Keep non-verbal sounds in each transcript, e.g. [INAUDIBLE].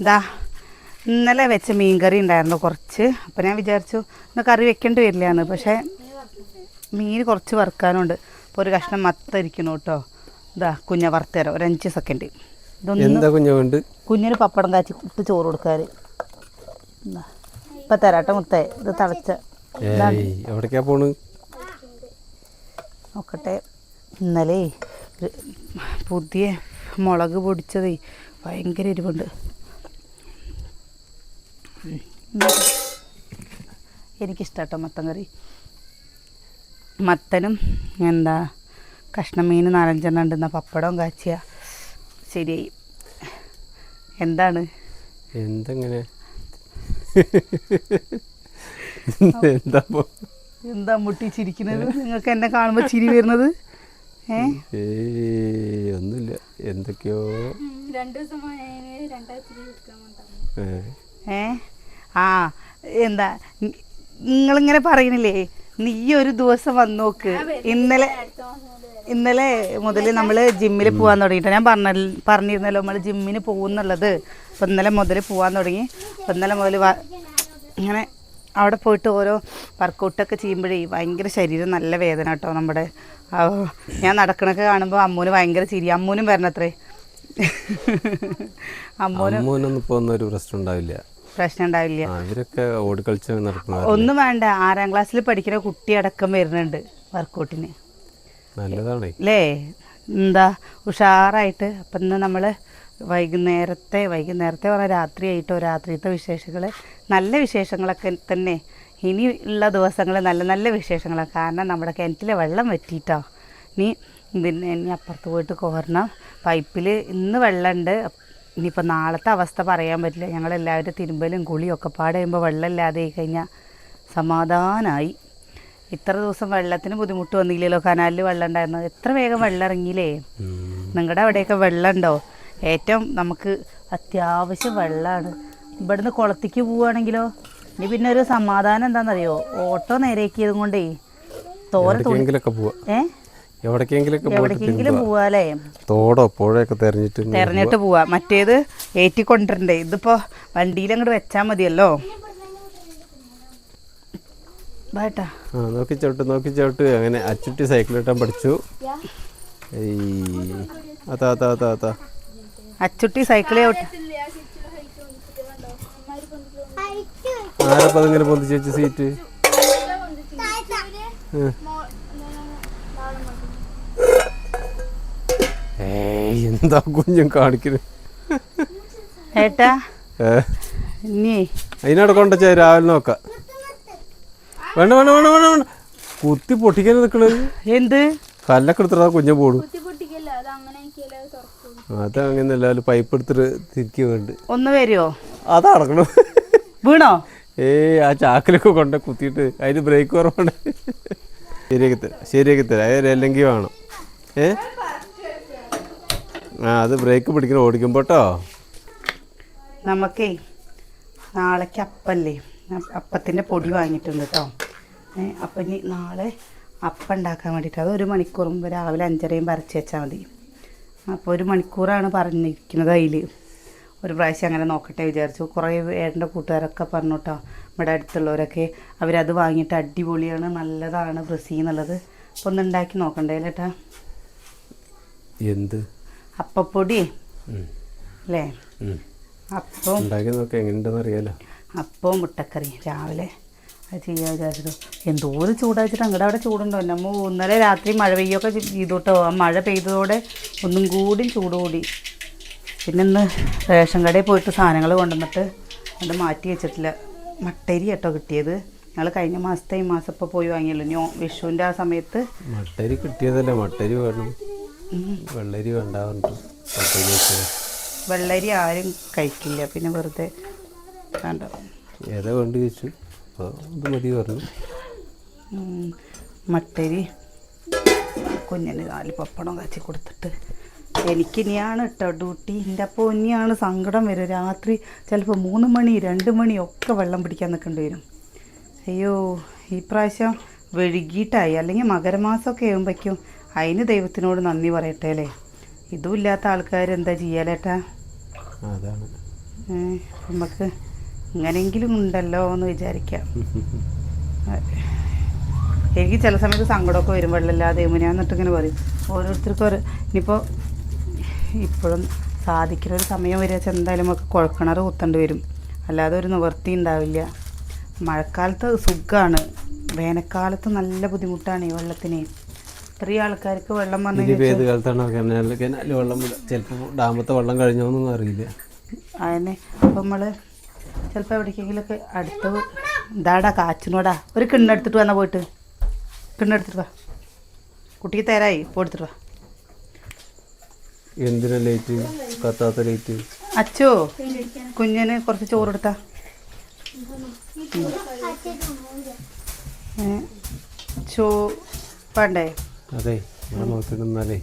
ഇതാ ഇന്നലെ വെച്ച മീൻ കറി ഉണ്ടായിരുന്നു കുറച്ച്. അപ്പം ഞാൻ വിചാരിച്ചു ഇന്ന് കറി വെക്കേണ്ടി വരില്ലാന്ന്. പക്ഷേ മീൻ കുറച്ച് വറുക്കാനുണ്ട്. അപ്പോൾ ഒരു കഷ്ണം മത്തരിക്കണം കേട്ടോ. ഇതാ കുഞ്ഞ വറുത്തരാം. ഒരു അഞ്ച് സെക്കൻഡ് ഇതൊന്നും കുഞ്ഞിന് പപ്പടം കാച്ചി ഇട്ട് ചോറ് കൊടുക്കാൻ ഇപ്പം തരാട്ടെ മുത്തേ. ഇത് തളച്ച. ഏയ് എവിടേക്കാ പോണ്? നോക്കട്ടെ. ഇന്നലെ പുതിയ മുളക് പൊടിച്ചതേ ഭയങ്കര എരിവുണ്ട്. എനിക്കിഷ്ടട്ടോ മത്തൻ കറി. മത്തനും എന്താ കഷ്ണം മീൻ നാലഞ്ചെണ്ണം ഉണ്ടെന്ന പപ്പടവും കാച്ചിയ. ശരിയായി. എന്താണ്? എന്തെങ്ങനെ? എന്താ പോ എന്താ മുട്ടി ചിരിക്കുന്നത് നിങ്ങൾക്ക് എന്നെ കാണുമ്പോൾ ചിരി വരുന്നത്? ഏയ് ഒന്നുമില്ല. എന്തൊക്കെയോ. ഏ. ആ എന്താ നിങ്ങളിങ്ങനെ പറയണില്ലേ? നീ ഒരു ദിവസം വന്നു നോക്ക് ഇന്നലെ ഇന്നലെ മുതൽ നമ്മൾ ജിമ്മിൽ പോകാൻ തുടങ്ങിയിട്ട് ഞാൻ പറഞ്ഞ പറഞ്ഞിരുന്നല്ലോ നമ്മൾ ജിമ്മിന് പോകുന്നുള്ളത്. അപ്പം ഇന്നലെ മുതൽ പോകാൻ തുടങ്ങി. അപ്പം ഇന്നലെ മുതൽ ഇങ്ങനെ അവിടെ പോയിട്ട് ഓരോ വർക്കൗട്ടൊക്കെ ചെയ്യുമ്പോഴേ ഭയങ്കര ശരീരം നല്ല വേദന കേട്ടോ നമ്മുടെ. ഞാൻ നടക്കണൊക്കെ കാണുമ്പോൾ അമ്മൂന് ഭയങ്കര ചിരി. അമ്മൂനും വരണത്രേ. [LAUGHS] അമ്മൂനൊന്നും ഒന്നും ഒരു പ്രശ്നം ഉണ്ടാവില്ല. പ്രശ്നം ഉണ്ടാവില്ല. ഇവരൊക്കെ ഓടിക്കളിച്ച് നടക്കുന്ന ഒന്നും വേണ്ട. ആറാം ക്ലാസ്സിൽ പഠിക്കുന്ന കുട്ടി അടക്കം വരുന്നുണ്ട് വർക്കൗട്ടിന്. നല്ലതാണേ. അല്ലേ എന്താ? ഉഷാറായിട്ട്. അപ്പം ഇന്ന് നമ്മൾ വൈകുന്നേരത്തെ വൈകുന്നേരത്തെ പറഞ്ഞാൽ രാത്രിയായിട്ടോ രാത്രിയത്തെ വിശേഷങ്ങൾ നല്ല വിശേഷങ്ങളൊക്കെ തന്നെ. ഇനിയുള്ള ഉള്ള ദിവസങ്ങൾ നല്ല നല്ല വിശേഷങ്ങളാണ് കാരണം നമ്മുടെ കിണറ്റിലെ വെള്ളം വറ്റിയിട്ടോ. ഇനി പിന്നെ ഇനി അപ്പുറത്ത് പോയിട്ട് കോരണം. പൈപ്പിൽ ഇന്ന് വെള്ളമുണ്ട് ഇനിയിപ്പോൾ നാളത്തെ അവസ്ഥ പറയാൻ പറ്റില്ല. ഞങ്ങളെല്ലാവരും തിരുമ്പലും കുളിയൊക്കെ ഒക്കെ പാടെ ചെയ്യുമ്പോൾ വെള്ളമില്ലാതെ ആയി കഴിഞ്ഞാൽ സമാധാനമായി ഇത്ര ദിവസം വെള്ളത്തിന് ബുദ്ധിമുട്ട് വന്നില്ലല്ലോ. കനാലിൽ വെള്ളം ഉണ്ടായിരുന്നു എത്ര വേഗം വെള്ളം ഇറങ്ങിയില്ലേ. നിങ്ങളുടെ അവിടെയൊക്കെ വെള്ളമുണ്ടോ? ഏറ്റവും നമുക്ക് അത്യാവശ്യം വെള്ളമാണ് ഇവിടുന്ന് കുളത്തേക്ക് പോവുകയാണെങ്കിലോ ഇനി പിന്നെ ഒരു സമാധാനം എന്താണെന്നറിയോ? ഓട്ടോ നേരെയാക്കിയതും കൊണ്ടേ തോര എവിടേക്കെങ്കിലും. പോവാല്ലേ? തോടോ പുഴയൊക്കെ തെരഞ്ഞിട്ട് തെരഞ്ഞിട്ട് പോവാ. മറ്റേത് ഏറ്റിക്കൊണ്ടിരണ്ടേ. ഇതിപ്പോ വണ്ടിയിൽ അങ്ങോട്ട് വെച്ചാ മതിയല്ലോ. നോക്കി ചവിട്ട് നോക്കി ചവിട്ട്. അങ്ങനെ അച്ചുട്ടി സൈക്കിൾ ഇട്ടാൻ പഠിച്ചു. ഏയ് അതാ അതാ അതാ അതാ. അച്ചുട്ടി സൈക്കിളെ ഔട്ട്. ആരപ്പം അതിങ്ങനെ പൊന്തിച്ച് വെച്ച സീറ്റ് എന്താ കുഞ്ഞും കാണിക്കുന്നത് ഏട്ടാ? അതിനവിടെ കൊണ്ടുവച്ചാ രാവിലെ നോക്ക. വേണ്ട വേണ്ട വേണ്ട വേണ്ട വേണ്ട. കുത്തി പൊട്ടിക്കാൻ നിൽക്കണത് എന്ത്? കല്ലൊക്കെ എടുത്തിട്ടാ കുഞ്ഞു പോടും അത് അങ്ങനെ ആക്കിയാലേ അത് തുറക്കുള്ളൂ. അത് അങ്ങനെ എല്ലാവരും പൈപ്പ് എടുത്തിട്ട് തിരിക്കുക വേണ്ട. ഒന്ന് വരുമോ അതാ നടക്കണം വീണോ? ഏയ് ആ ചാക്കിലൊക്കെ കൊണ്ട് കുത്തിയിട്ട് അതിന് ബ്രേക്ക് കുറവുണ്ട്. ശരിയാക്കി തരാം ശരിയാക്കി തരാം. അതിന് അല്ലെങ്കിൽ വേണം. ഏ? ആ അത് ബ്രേക്ക് പിടിക്കണം ഓടിക്കുമ്പോൾ കേട്ടോ നമുക്കേ നാളേക്ക് അപ്പല്ലേ? അപ്പത്തിന്റെ അപ്പത്തിന്റെ പൊടി വാങ്ങിയിട്ടുണ്ട് കേട്ടോ അപ്പൊ അപ്പം ഇനി നാളെ അപ്പം ഉണ്ടാക്കാൻ വേണ്ടിയിട്ട്. അത് ഒരു മണിക്കൂർ മുമ്പ് രാവിലെ അഞ്ചരയും പറിച്ച് വെച്ചാൽ മതി. അപ്പോൾ ഒരു മണിക്കൂറാണ് പറഞ്ഞിരിക്കുന്നത് അതിൽ. ഒരു പ്രാവശ്യം അങ്ങനെ നോക്കട്ടെ വിചാരിച്ചു. കുറേ ഏട്ടന്റെ കൂട്ടുകാരൊക്കെ പറഞ്ഞു കേട്ടോ ഇവിടെ അടുത്തുള്ളവരൊക്കെ. അവരത് വാങ്ങിയിട്ട് അടിപൊളിയാണ് നല്ലതാണ് ബ്രസി എന്നുള്ളത്. അപ്പോൾ ഒന്ന് ഉണ്ടാക്കി നോക്കണ്ടേ ചേട്ടാ എന്ത്? അപ്പപ്പൊടി. അല്ലേ. അപ്പം ഉണ്ടാക്കി നോക്കാം എങ്ങനെയുണ്ടെന്ന് അറിയാലോ. അപ്പവും മുട്ടക്കറി രാവിലെ അത് ചെയ്യാൻ ഒരു എന്തോരം ചൂടാച്ചിട്ട് അങ്ങടെ അവിടെ ചൂടുണ്ടോ? നമ്മൾ ഇന്നലെ രാത്രി മഴ പെയ്യൊക്കെ ചെയ്തോട്ടോ. ആ മഴ പെയ്തതോടെ ഒന്നും കൂടി ചൂട് കൂടി പിന്നെ ഇന്ന് റേഷൻ കടയിൽ പോയിട്ട് സാധനങ്ങൾ കൊണ്ടുവന്നിട്ട് അത് മാറ്റി വെച്ചിട്ടില്ല. മട്ടരി കേട്ടോ കിട്ടിയത്. ഞങ്ങൾ കഴിഞ്ഞ മാസത്തെ ഈ മാസം ഇപ്പോൾ പോയി വാങ്ങിയല്ലോ. ഞോ വിഷുവിന്റെ ആ സമയത്ത് മട്ടരി കിട്ടിയതല്ലേ? മട്ടരി വേണം. വെള്ളരി വേണ്ട വെള്ളരി ആരും കഴിക്കില്ല. പിന്നെ വെറുതെ വേണ്ട. ഏതാ വേണ്ടി ചോദിച്ചു അപ്പോൾ ഇത് മതി പറഞ്ഞു. മട്ടരി കുഞ്ഞിന് നാല് പപ്പടം കാച്ചി കൊടുത്തിട്ട്. എനിക്കിനിയാണ് കേട്ടോ ഡ്യൂട്ടി. എന്റെ അപ്പോൾ ഇനിയാണ് സങ്കടം വരും. രാത്രി ചിലപ്പോൾ മൂന്ന് മണി രണ്ട് മണി ഒക്കെ വെള്ളം പിടിക്കാൻ നിൽക്കേണ്ടി വരും. അയ്യോ ഈ പ്രാവശ്യം വെഴുകിയിട്ടായി. അല്ലെങ്കിൽ മകരമാസമൊക്കെ ആകുമ്പോഴേക്കും അതിന് ദൈവത്തിനോട് നന്ദി പറയട്ടെ അല്ലേ? ഇതും ഇല്ലാത്ത ആൾക്കാർ എന്താ ചെയ്യാലേട്ടാ? അതാണ്. നമുക്ക് ഇങ്ങനെയെങ്കിലും ഉണ്ടല്ലോ എന്ന് വിചാരിക്കാം. എനിക്ക് ചില സമയത്ത് സങ്കടമൊക്കെ വരുമ്പോഴല്ല വെള്ളമില്ലാതെ എന്നിട്ട് ഇങ്ങനെ പറയും. ഓരോരുത്തർക്കും ഒരു ഇനിയിപ്പോൾ ഇപ്പോഴും സാധിക്കുന്ന ഒരു സമയം വരിക വെച്ചാൽ എന്തായാലും നമുക്ക് കുഴക്കിണർ കുത്തേണ്ടി വരും. അല്ലാതെ ഒരു നിവൃത്തി ഉണ്ടാവില്ല. മഴക്കാലത്ത് സുഖമാണ് വേനൽക്കാലത്ത് നല്ല ബുദ്ധിമുട്ടാണ് ഈ വെള്ളത്തിന്. ഇത്രയും ആൾക്കാർക്ക് വെള്ളം വന്നു ഇനിയിപ്പോൾ ഏത് കാലത്താണ് കനാലിൽ വെള്ളം ചിലപ്പോൾ ഡാമത്തെ വെള്ളം കഴിഞ്ഞോന്നും അറിയില്ല. അതിനെ അപ്പം നമ്മൾ ചിലപ്പോൾ എവിടേക്കെങ്കിലുമൊക്കെ അടുത്ത് ഇതാടാ കാച്ചിനോടാ. ഒരു കിണ്ണെടുത്തിട്ട് വന്നാൽ പോയിട്ട്. കിണ്ണെടുത്തിട്ട് വാ. കുട്ടിക്ക് തരായി ഇപ്പോൾ എടുത്തിട്ട് വാ. എന്തിനാ ലേറ്റ് കത്താത്ത ലേറ്റ് അച്ചോ കുഞ്ഞിന് കുറച്ച് ചോറ് എടുത്താ ചോ വേണ്ടേ? അതെ ഞാൻ നോക്കിയിരുന്നാലേ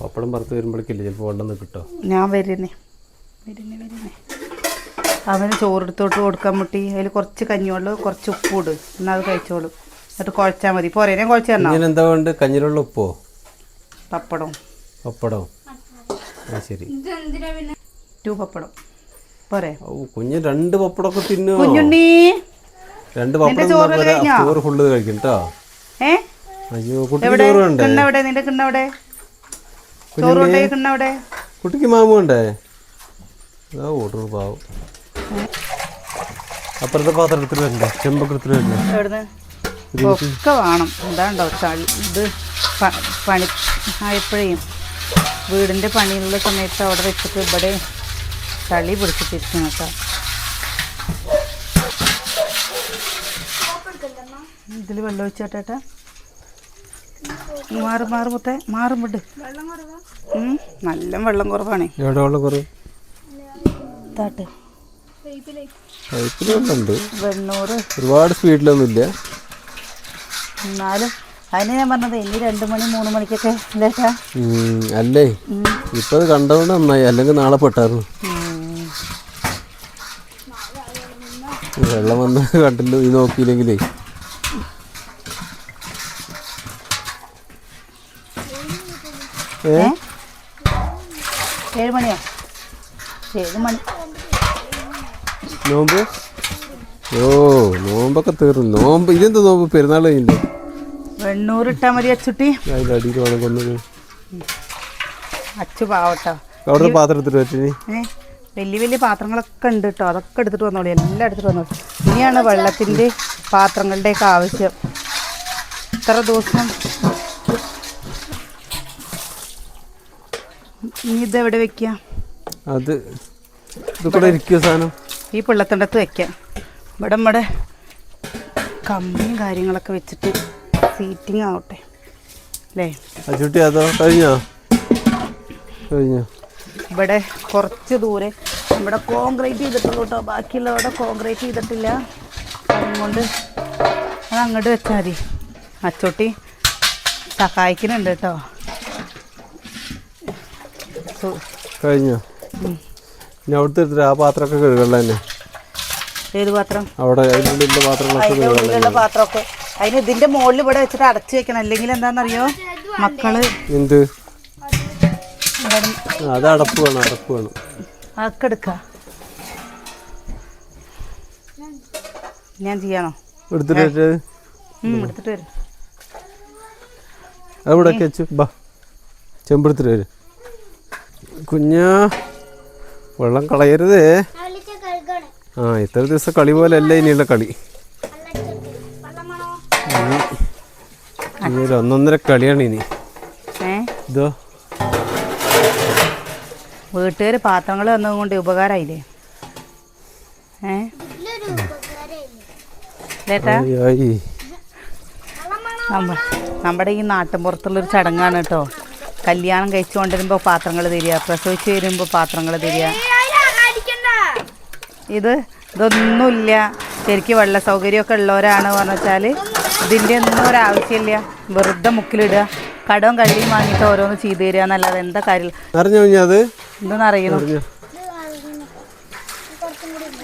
പപ്പടം പുറത്ത് വരുമ്പോഴേക്കില്ലേ ചിലപ്പോൾ വെള്ളം കിട്ടോ? ഞാൻ വരുന്നേ. വരുന്നേ വരുന്നേ. അവന് ചോറെടുത്തോട്ട് കൊടുക്കാൻ മുട്ടി. അതിൽ കുറച്ച് കഞ്ഞിവെള്ളം കുറച്ച് ഉപ്പും ഇട്. എന്നാൽ അത് കഴിച്ചോളൂ. എന്നിട്ട് കുഴച്ചാൽ മതി. പോരേനെ കുഴച്ച് തരണോ? എന്താ വേണ്ട കഞ്ഞിലുള്ള ഉപ്പോ? പപ്പടം പപ്പടം ശരി. ടു പപ്പടം. പോരെ. കുഞ്ഞ് രണ്ട് പപ്പടമൊക്കെ തിന്നോ? കുഞ്ഞുണ്ണി. രണ്ട് പപ്പടം ചോറ് ഫുള്ള് കഴിക്കും കേട്ടോ ഏ? അയ്യോ കുട്ടിക്ക് എവിടെ? ചോറ് വേണ്ടേ? നിന്റെ കിണ്ണവിടെ ചോറ് കൊണ്ടേ കിണ്ണെവിടെ കുട്ടിക്ക് മാമ വേണ്ടേ? ഓടുന്നു പാവം. അപ്പുറത്തെ പാത്രത്തിൽ വരണ്ടേ. ചെമ്പക്കത്തിൽ എടുത്തിട്ട് വരണ്ടേ. എവിടുന്ന്? ഒക്കെ വേണം. എന്താണ്ടോ ഇത് പണി ആയപ്പോഴേ വീടിന്റെ പണിയുള്ള സമയത്ത് അവിടെ വെച്ചിട്ട് ഇവിടെ ചളി പിടിച്ചിട്ടിരിക്കണം കേട്ടോ. ഇതിൽ വെള്ളം ഒഴിച്ചോട്ടേട്ടാ മാറ് മാറ് മുത്തേ. മാറും വിട്. നല്ല വെള്ളം കുറവാണേ. താട്ട് പൈപ്പിൽ വെണ്ണൂറ്. ഒരുപാട് സ്പീഡിലൊന്നുമില്ല എന്നാലും അതിന് ഞാൻ പറഞ്ഞത് ഇനി രണ്ട് മണി മൂന്ന് മണിക്കൊക്കെ ലേട്ടാ ഉം, അല്ലേ? ഇപ്പൊ അത് കണ്ടതുകൊണ്ട് നന്നായി. അല്ലെങ്കിൽ നാളെ പെട്ടായിരുന്നു. വെള്ളം വന്ന കണ്ടില്ല. ഈ നോക്കിയില്ലെങ്കിലേ. ഏ? ഏഴ് മണിയാ? ഏഴ് മണി. നോമ്പ്? ഓ നോമ്പൊക്കെ തീർന്നു. നോമ്പ് ഇതെന്താ നോമ്പ്? പെരുന്നാൾ കഴിഞ്ഞില്ലേ? വെണ്ണൂറ് ഇട്ടാ മതി അച്ചുട്ടി. അടിയിൽ വേണം കൊന്നത് അച്ചു പാവട്ടോ. അവിടുത്തെ പാത്രത്തിൽ വെച്ചിനി ഏ വലിയ വലിയ പാത്രങ്ങളൊക്കെ ഉണ്ട് കേട്ടോ അതൊക്കെ എടുത്തിട്ട് വന്നോളൂ. എല്ലാം എടുത്തിട്ട് വന്നോളൂ. ഇനിയാണ് വെള്ളത്തിന്റെ പാത്രങ്ങളുടെയൊക്കെ ആവശ്യം. ഇത്ര ദിവസം ഇനി ഇതെവിടെ വെക്കുക അത് ഇത് കൂടെ ഇരിക്കുക സാധനം? ഈ പിള്ളത്തിന്റെ വെക്കാം. ഇവിടെ നമ്മുടെ കമ്പിയും കാര്യങ്ങളൊക്കെ വെച്ചിട്ട് സീറ്റിംഗ് ആവട്ടെ. അല്ലേ? അതോ കഴിഞ്ഞോ? കഴിഞ്ഞോ? ഇവിടെ കുറച്ച് ദൂരെ ഇവിടെ കോൺക്രീറ്റ് ചെയ്തിട്ടുള്ളൂ കേട്ടോ ബാക്കിയുള്ളവിടെ കോൺക്രീറ്റ് ചെയ്തിട്ടില്ല. അതുകൊണ്ട് അത് അങ്ങോട്ട് വെച്ചാൽ മതി. അച്ചോട്ടി സഹായിക്കുന്നുണ്ട് കേട്ടോ കഴിഞ്ഞോ? ഇനി അവിടുത്തെ എടുത്തിട്ട് ആ പാത്രമൊക്കെ കഴുകണ്ട തന്നെ ഏത് പാത്രം? അവിടെ അതിനുള്ളിലെ പാത്രങ്ങളൊക്കെ അതിന്റെ ഉള്ളിലുള്ള പാത്രമൊക്കെ. അതിന് ഇതിന്റെ മുകളിൽ ഇവിടെ വെച്ചിട്ട് അടച്ചു വെക്കണം. അല്ലെങ്കിൽ എന്താണെന്നറിയോ? മക്കൾ എന്ത്? ഇവിടെ ആ, അത് അടപ്പ് വേണം അടപ്പ് വേണം. അതൊക്കെ എടുക്ക. ഞാൻ ചെയ്യണോ? എടുത്തിട്ട് വെച്ചത്? ഉം, എടുത്തിട്ട് വരും. അവിടെ വെച്ചു? ബാ ചെമ്പെടുത്തിട്ട് വരും. കുഞ്ഞാ. വെള്ളം കളയരുത്. ആ ഇത്ര ദിവസം കളി പോലെ അല്ല ഇനിയുള്ള കളി. ഇനി ഒരു ഒന്നൊന്നര കളിയാണ് ഇനി. ഏ? ഇതോ. വീട്ടുകാർ പാത്രങ്ങൾ തന്നതുകൊണ്ട് ഉപകാരമായില്ലേ നമ്മുടെ ഈ നാട്ടിൻ പുറത്തുള്ളൊരു ചടങ്ങാണ് കേട്ടോ. കല്യാണം കഴിച്ചു കൊണ്ടിരുമ്പോൾ പാത്രങ്ങൾ തരിക പ്രസവിച്ച് വരുമ്പോൾ പാത്രങ്ങൾ തരിക. ഇത് ഇതൊന്നുമില്ല. ശരിക്കും വെള്ള സൗകര്യമൊക്കെ ഉള്ളവരാണ് പറഞ്ഞാൽ ഇതിന്റെ ഇതിന്റെ ഒന്നും ഒരാവശ്യമില്ല വെറുതെ മുക്കിലിടുക. കടവും കള്ളിയും വാങ്ങിയിട്ട് ഓരോന്ന് ചെയ്തു തരിക എന്നല്ലാതെ എന്താ കാര്യം? അറിഞ്ഞോ അത്?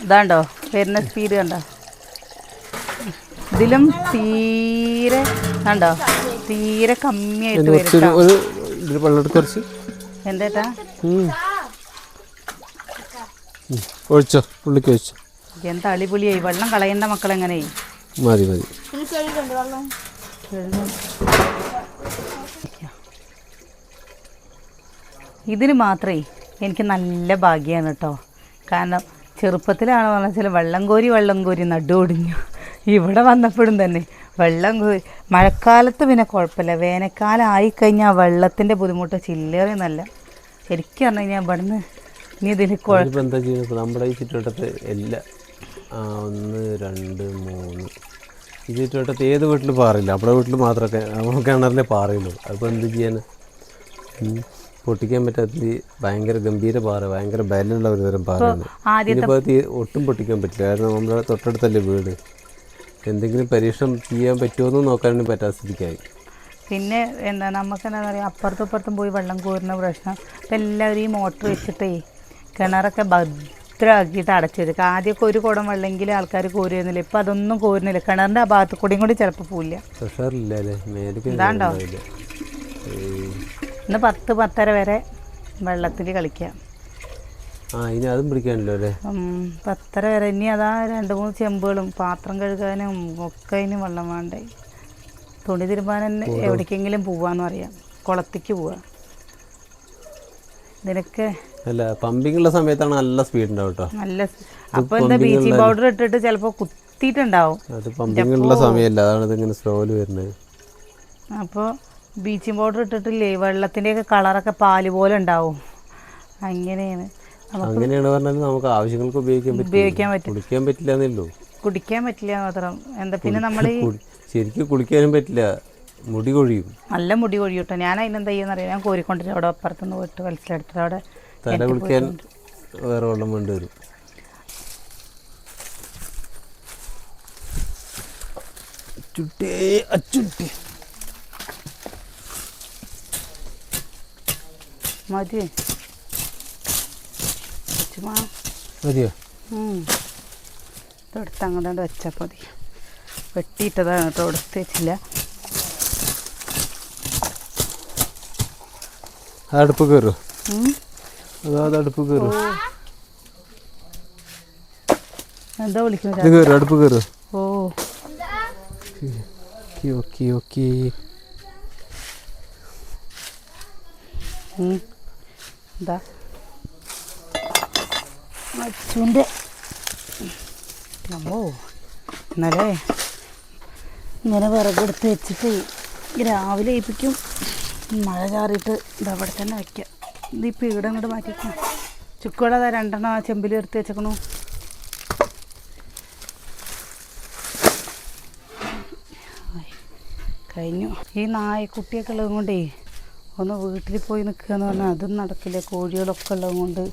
ഇതാണ്ടോ? വരുന്ന സ്പീഡ് കണ്ടോ? ഇതിലും തീരെ കണ്ടോ? തീരെ കമ്മിയായിട്ട് വരും ഇതിൽ വെള്ളം എടുത്ത് കുറച്ച് എന്തേട്ടാ. ഒഴിച്ചോ പുള്ളിക്ക് ഒഴിച്ചോ. എന്താ അളിപൊളിയായി വെള്ളം കളയണ്ട മക്കളെങ്ങനെ? മതി മതി. ഇതിന് മാത്രമേ എനിക്ക് നല്ല ഭാഗ്യമാണ് കേട്ടോ. കാരണം ചെറുപ്പത്തിലാണെന്ന് പറഞ്ഞാൽ വെള്ളം കോരി വെള്ളം കോരി നടുവൊടിഞ്ഞു ഇവിടെ വന്നപ്പോഴും തന്നെ വെള്ളം മഴക്കാലത്ത് പിന്നെ കുഴപ്പമില്ല. വേനൽക്കാലം ആയിക്കഴിഞ്ഞാൽ വെള്ളത്തിന്റെ ബുദ്ധിമുട്ട് ചില്ലേറിയെന്നല്ല ശരിക്കും പറഞ്ഞു കഴിഞ്ഞാൽ ഇവിടുന്ന് ഇനി ഇതിന് എന്താ ചെയ്യുന്നത്? നമ്മുടെ ഈ ചുറ്റുവട്ടത്ത് എല്ലാ ഒന്ന് രണ്ട് മൂന്ന്. ഈ ചുറ്റുവട്ടത്ത് ഏത് വീട്ടിൽ പാറില്ല. നമ്മുടെ വീട്ടിൽ മാത്രമൊക്കെ കിണറിലെ പാറയുള്ളൂ. അപ്പോൾ എന്ത് ചെയ്യാൻ പൊട്ടിക്കാൻ പറ്റാത്ത ഭയങ്കര ഗംഭീര പാറ. ഭയങ്കര ബലമുള്ള ഒരു തരം പാറയാണ്. ഇനിയിപ്പോൾ ഒട്ടും പൊട്ടിക്കാൻ പറ്റില്ല. കാരണം നമ്മുടെ തൊട്ടടുത്തല്ലേ വീട്. എന്തെങ്കിലും പരീക്ഷണം ചെയ്യാൻ പറ്റുമോ എന്ന് നോക്കാനും പറ്റാത്ത സ്ഥിതിക്കായി. പിന്നെ എന്താ നമുക്ക് എന്താ പറയുക അപ്പുറത്തും ഇപ്പുറത്തും പോയി വെള്ളം കോരുന്ന പ്രശ്നം. ഇപ്പം എല്ലാവരും ഈ മോട്ടർ വെച്ചിട്ടേ കിണറൊക്കെ ഭദ്രമാക്കിയിട്ട് അടച്ചിരിക്കുക ആദ്യമൊക്കെ ഒരു കുടം വെള്ളമെങ്കിലും ആൾക്കാർ കോരുന്നില്ല ഇപ്പം അതൊന്നും കോരുന്നില്ല. കിണറിന്റെ ആ ഭാഗത്ത് കൂടിയും കൂടി ചിലപ്പോൾ പോവില്ല. ഇതാണ്ടോ? ഇന്ന് പത്ത് പത്തര വരെ വെള്ളത്തിൽ കളിക്കാം. ആ ഇനി അതും പിടിക്കാനല്ലോ അല്ലേ? പത്തര വരെ ഇനി അതാ രണ്ട് മൂന്ന് ചെമ്പുകളും പാത്രം കഴുകാനും ഒക്കെ ഇനി വെള്ളം വേണ്ടേ. തുണി തിരുമ്പാൻ തന്നെ എവിടേക്കെങ്കിലും പോവാന്ന് പറയാം. കുളത്തേക്ക് പോവാ. ഇതിനൊക്കെ അല്ല പമ്പിംഗ് ഉള്ള സമയത്താണ് നല്ല സ്പീഡ് ഉണ്ടാവും കേട്ടോ നല്ല അപ്പൊ എന്താ ബ്ലീച്ചിങ് പൗഡർ ഇട്ടിട്ട് ചിലപ്പോ കുത്തിയിട്ടുണ്ടാവും. അത് പമ്പിംഗ് ഉള്ള സമയമല്ല അതാണ് ഇതിങ്ങനെ സ്ലോയിൽ വരുന്നത്. അപ്പോൾ ബ്ലീച്ചിങ് പൗഡർ ഇട്ടിട്ടില്ലേ വെള്ളത്തിന്റെയൊക്കെ കളറൊക്കെ പാൽ പോലെ ഉണ്ടാവും. അങ്ങനെയാണ്. അങ്ങനെയാണ് പറഞ്ഞാൽ നമുക്ക് ആവശ്യങ്ങൾക്ക് ഉപയോഗിക്കാൻ ഉപയോഗിക്കാൻ പറ്റും കുടിക്കാൻ പറ്റില്ല എന്നല്ലോ കുടിക്കാൻ പറ്റില്ല മാത്രം. എന്താ പിന്നെ നമ്മൾ ശരിക്കും കുളിക്കാനും പറ്റില്ല. മുടി കൊഴിയും. നല്ല മുടി കൊഴിയൂട്ടോ. ഞാൻ അതിനെന്താ ചെയ്യുന്ന അറിയാം ഞാൻ കോരിക്കൊണ്ടിട്ട് അവിടെ അപ്പുറത്തുനിന്ന് പോയിട്ട് വലിച്ചെടുത്തിട്ട് അവിടെ തല കുളിക്കാൻ വേറെ വെള്ളം വേണ്ടി വരും. ചുട്ടേ അച്ചുട്ടി. മതി ചുമ്മാ മതിയോ? ഉം. ഇതെടുത്ത് അങ്ങോട്ട് വെച്ചാൽ മതി. വെട്ടിയിട്ടതാണ് കേട്ടോ എടുത്ത് വെച്ചില്ല. അടുപ്പ്. അതാ അടുപ്പ് കയറും. എന്താ വിളിക്കുന്നത് കയറും അടുപ്പ് ഓ. Okay okay. എന്താ? അച്ചുന്റെ അമ്മോ ഇന്നലെ ഇങ്ങനെ വിറകെടുത്ത് വെച്ചിട്ട് രാവിലെ ഏൽപ്പിക്കും. മഴ ചാറിയിട്ട് ഇതവിടെ തന്നെ വയ്ക്കാം. ഇതിപ്പോൾ ഇവിടെ അങ്ങോട്ട് മാറ്റിക്കാം ചുക്കോടെ അതാ രണ്ടെണ്ണം ആ ചെമ്പിൽ എടുത്ത് വെച്ചേക്കണു. കഴിഞ്ഞു. ഈ നായക്കുട്ടിയൊക്കെ ഉള്ളത് കൊണ്ടേ ഒന്ന് വീട്ടിൽ പോയി നിൽക്കുക എന്ന് പറഞ്ഞാൽ അതും നടക്കില്ല. കോഴികളൊക്കെ ഉള്ളത് കൊണ്ട്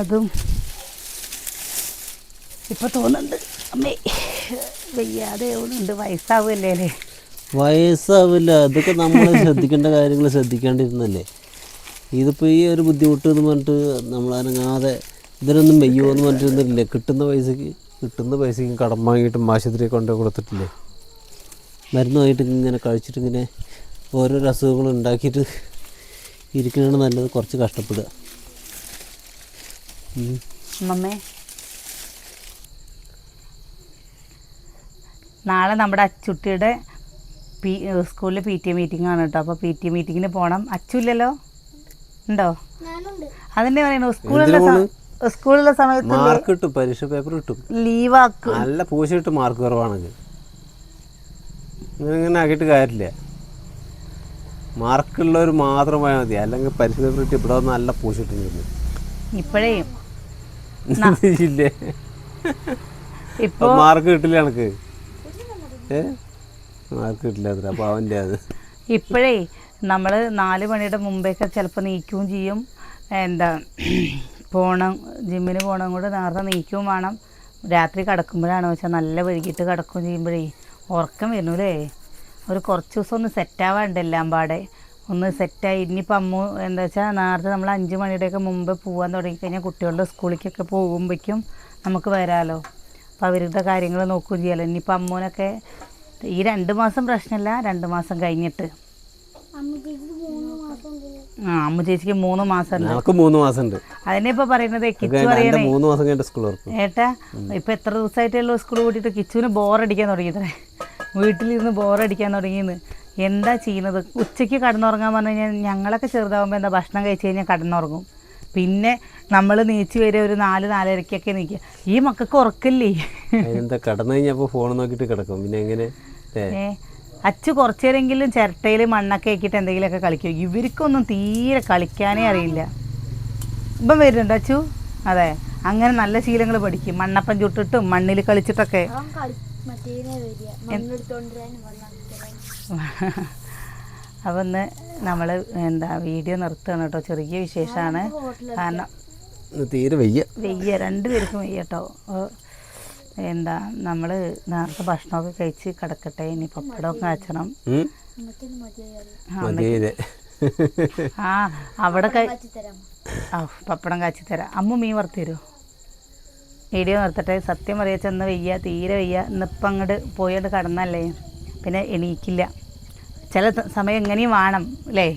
അതും ഇപ്പം തോന്നുന്നുണ്ട്. അമ്മേ വയ്യാതെ ഉണ്ട് വയസ്സാവുമല്ലേ അല്ലേ? വയസ്സാവില്ല. അതൊക്കെ നമ്മൾ ശ്രദ്ധിക്കേണ്ട കാര്യങ്ങൾ ശ്രദ്ധിക്കേണ്ടിരുന്നല്ലേ? ഇതിപ്പോൾ ഈ ഒരു ബുദ്ധിമുട്ട് എന്ന് പറഞ്ഞിട്ട് നമ്മൾ അനങ്ങാതെ ഇതിനൊന്നും വെയ്യോ എന്ന് പറഞ്ഞിരുന്നില്ലേ കിട്ടുന്ന പൈസക്ക് കിട്ടുന്ന പൈസക്ക് കടം വാങ്ങിയിട്ടും ആശുപത്രിയിൽ കൊണ്ട് കൊടുത്തിട്ടില്ലേ? മരുന്ന് വാങ്ങിയിട്ട് ഇങ്ങനെ കഴിച്ചിട്ട് ഇങ്ങനെ ഓരോരോ അസുഖങ്ങൾ ഉണ്ടാക്കിയിട്ട് ഇരിക്കുന്നതാണ് നല്ലത്. കുറച്ച് കഷ്ടപ്പെടുക. നാളെ നമ്മുടെ അച്ചുട്ടിയുടെ പി സ്കൂളിൽ പി ടി എ മീറ്റിംഗ് ആണ് കേട്ടോ. അപ്പോൾ പി ടി എ മീറ്റിങ്ങിന് പോകണം അച്ചുല്ലല്ലോ? ഉണ്ടോ? അതെന്നെ പറയുന്നു സ്കൂളിലെ സ്കൂളിലെ സമയത്ത് മാർക്ക് കിട്ടും പരീക്ഷ പേപ്പർ കിട്ടും ലീവാക്ക്. നല്ല പൂശ കിട്ടും മാർക്ക് കുറവാണെങ്കിൽ ഇങ്ങനെ ഇങ്ങനെ ആക്കിയിട്ട് കാര്യമില്ല. മാർക്കുള്ളവർ മാത്രം പോയാൽ മതി. അല്ലെങ്കിൽ പരീക്ഷ പേപ്പർ കിട്ടി ഇവിടെ നല്ല പൂശ കിട്ടുന്നു ഇപ്പോഴേ. ഇല്ലേ. ഇപ്പോൾ മാർക്ക് കിട്ടില്ല എനക്ക്. മാർക്ക് അപ്പോൾ അവന്റെ അത്. ഇപ്പോഴേ നമ്മൾ നാല് മണിയുടെ മുമ്പേക്കെ ചിലപ്പോൾ നീക്കുകയും ചെയ്യും. എന്താ പോണം ജിമ്മിന് പോകണം കൂടെ നേരത്തെ നീക്കുകയും വേണം. രാത്രി കിടക്കുമ്പോഴാണ് വെച്ചാൽ നല്ല വൈകിട്ട് കിടക്കുകയും ചെയ്യുമ്പോഴേ ഉറക്കം വരുന്നല്ലേ ഒരു കുറച്ച് ദിവസം ഒന്ന് സെറ്റാവാണ്ട് എല്ലാം പാടെ. ഒന്ന് സെറ്റായി ഇനിയിപ്പോൾ അമ്മു എന്താ വെച്ചാൽ നേരത്തെ നമ്മൾ അഞ്ച് മണിയുടെയൊക്കെ മുമ്പ് പോകാൻ തുടങ്ങിക്കഴിഞ്ഞാൽ കുട്ടികളുടെ സ്കൂളിലേക്കൊക്കെ പോകുമ്പോഴേക്കും നമുക്ക് വരാമല്ലോ അപ്പോൾ അവരുടെ കാര്യങ്ങൾ നോക്കുകയും ചെയ്യാലോ ഇനിയിപ്പോൾ അമ്മൂനൊക്കെ ഈ രണ്ട് മാസം പ്രശ്നമില്ല രണ്ട് മാസം കഴിഞ്ഞിട്ട്. ആ അമ്മ ചേച്ചിക്ക് മൂന്ന് മാസം മൂന്ന് മാസം ഉണ്ട് അതിനെ ഇപ്പൊ പറയുന്നത് കിച്ചു പറയണേ. മൂന്ന് മാസം കഴിഞ്ഞിട്ട് സ്കൂൾ ഏട്ടാ ഇപ്പൊ എത്ര ദിവസമായിട്ടുള്ള സ്കൂൾ കൂട്ടിയിട്ട് കിച്ചുവിന് ബോറടിക്കാൻ തുടങ്ങിയത്രേ. വീട്ടിലിരുന്ന് ബോറടിക്കാൻ തുടങ്ങിയെന്ന്. എന്താ ചെയ്യുന്നത്? ഉച്ചയ്ക്ക് കടന്നുറങ്ങാൻ പറഞ്ഞു കഴിഞ്ഞാൽ ഞങ്ങളൊക്കെ ചെറുതാകുമ്പോൾ എന്താ ഭക്ഷണം കഴിച്ച് കഴിഞ്ഞാൽ കടന്നുറങ്ങും. പിന്നെ നമ്മൾ നീച്ച് വരെ ഒരു നാല് നാലരക്കൊക്കെ നീക്കുക. ഈ മക്കൾക്ക് ഉറക്കില്ലേ? കടന്നു കഴിഞ്ഞപ്പോൾ ഫോൺ നോക്കിയിട്ട് കിടക്കും. പിന്നെ എങ്ങനെ? അച്ചു കുറച്ചേരെങ്കിലും ചിരട്ടയിൽ മണ്ണൊക്കെ ആക്കിയിട്ട് എന്തെങ്കിലുമൊക്കെ കളിക്കും. ഇവർക്കൊന്നും തീരെ കളിക്കാനേ അറിയില്ല. ഇപ്പം വരുന്നുണ്ട് അച്ചു? അതെ. അങ്ങനെ നല്ല ശീലങ്ങൾ പഠിക്കും. മണ്ണപ്പം ചുട്ടിട്ടും മണ്ണിൽ കളിച്ചിട്ടൊക്കെ. [LAUGHS] ഒന്ന്. അപ്പം ഇന്ന് നമ്മൾ എന്താ വീഡിയോ നിർത്തുകയാണ് കേട്ടോ. ചെറിയ വിശേഷമാണ്. കാരണം തീരെ വെയ്യ. വെയ്യ. രണ്ടുപേർക്കും വെയ്യ കേട്ടോ. എന്താ നമ്മൾ നേരത്തെ ഭക്ഷണമൊക്കെ കഴിച്ച് കിടക്കട്ടെ. ഇനി പപ്പടമൊക്കെ കാച്ചണം. ആ, അവിടെ പപ്പടം കാച്ചി തരാം അമ്മ മീൻ വറുത്ത് തരുമോ വീഡിയോ നിർത്തട്ടെ. സത്യം പറയാ ചെന്ന് വയ്യ. തീരെ വയ്യ. ഇന്നിപ്പം അങ്ങോട്ട് പോയിട്ട് കടന്നല്ലേ. പിന്നെ എണീക്കില്ല. ചില സമയം എങ്ങനെയും വേണം അല്ലേ?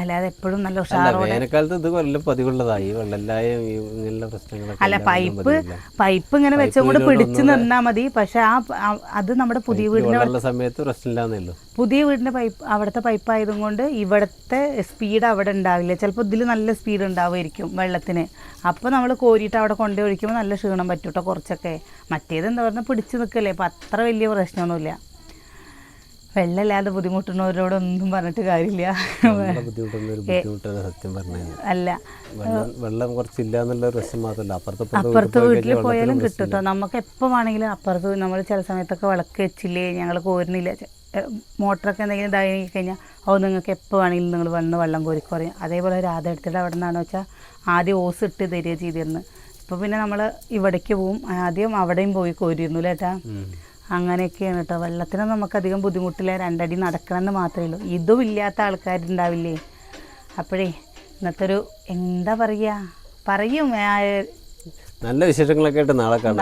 അല്ലാതെ എപ്പോഴും നല്ല ഉഷാറോടെ വേനൽക്കാലത്ത് ഇത് കൊല്ലം പതിവുള്ളതായി വെള്ളല്ലായും ഈ ഇങ്ങനെയുള്ള പ്രശ്നങ്ങളൊക്കെ അല്ല പൈപ്പ് പൈപ്പ് ഇങ്ങനെ വെച്ചുകൊണ്ട് പിടിച്ചു നിന്നാ മതി. പക്ഷെ ആ അത് നമ്മുടെ പുതിയ വീടിന്റെ സമയത്ത് പ്രശ്നമില്ലാന്നല്ലോ പുതിയ വീടിന്റെ പൈപ്പ് അവിടുത്തെ പൈപ്പ് ആയതുകൊണ്ട് ഇവിടുത്തെ സ്പീഡ് അവിടെ ഉണ്ടാവില്ല. ചിലപ്പോൾ ഇതിൽ നല്ല സ്പീഡ് ഉണ്ടാവുമായിരിക്കും വെള്ളത്തിന്. അപ്പോൾ നമ്മൾ കോരിയിട്ട് അവിടെ കൊണ്ടുപോയി ഒഴിക്കുമ്പോൾ നല്ല ക്ഷീണം പറ്റൂട്ടോ കുറച്ചൊക്കെ. മറ്റേത് എന്താ പറഞ്ഞാൽ പിടിച്ചു നിൽക്കല്ലേ അപ്പം അത്ര വലിയ പ്രശ്നമൊന്നുമില്ല. വെള്ളമില്ലാതെ ബുദ്ധിമുട്ടുന്നവരോടൊന്നും പറഞ്ഞിട്ട് കാര്യമില്ല. അല്ല. വെള്ളം കുറച്ചില്ല എന്നുള്ള ഒരു പ്രശ്നം മാത്രമല്ല. അപ്പുറത്തെ വീട്ടിൽ പോയാലും കിട്ടും കേട്ടോ നമുക്ക് എപ്പോൾ വേണമെങ്കിലും അപ്പുറത്ത് നമ്മൾ ചില സമയത്തൊക്കെ വിളക്ക് വെച്ചില്ലേ ഞങ്ങൾ കോരുന്നില്ല. മോട്ടറൊക്കെ എന്തെങ്കിലും ഇതായി കഴിഞ്ഞാൽ ഓ നിങ്ങൾക്ക് എപ്പോൾ വേണമെങ്കിലും നിങ്ങൾ വന്ന് വെള്ളം കോരി കുറയും അതേപോലെ രാധ എടുത്തിട്ട് അവിടെ നിന്നാണെന്ന് വെച്ചാൽ ആദ്യം ഓസ് ഇട്ട് തരിക ചെയ്തിരുന്നു ഇപ്പോൾ പിന്നെ നമ്മൾ ഇവിടേക്ക് പോവും. ആദ്യം അവിടെയും പോയി കോരിയിരുന്നു ഉം. അങ്ങനെയൊക്കെയാണ് കേട്ടോ. വെള്ളത്തിന് നമുക്കധികം ബുദ്ധിമുട്ടില്ല. രണ്ടടി നടക്കണമെന്ന് മാത്രമേ ഉള്ളൂ. ഇതും ഇല്ലാത്ത ആൾക്കാരുണ്ടാവില്ലേ? അപ്പോഴേ ഇന്നത്തെ ഒരു എന്താ പറയുക? പറയും നല്ല വിശേഷങ്ങളൊക്കെ ആയിട്ട് നാളെ കാണാം.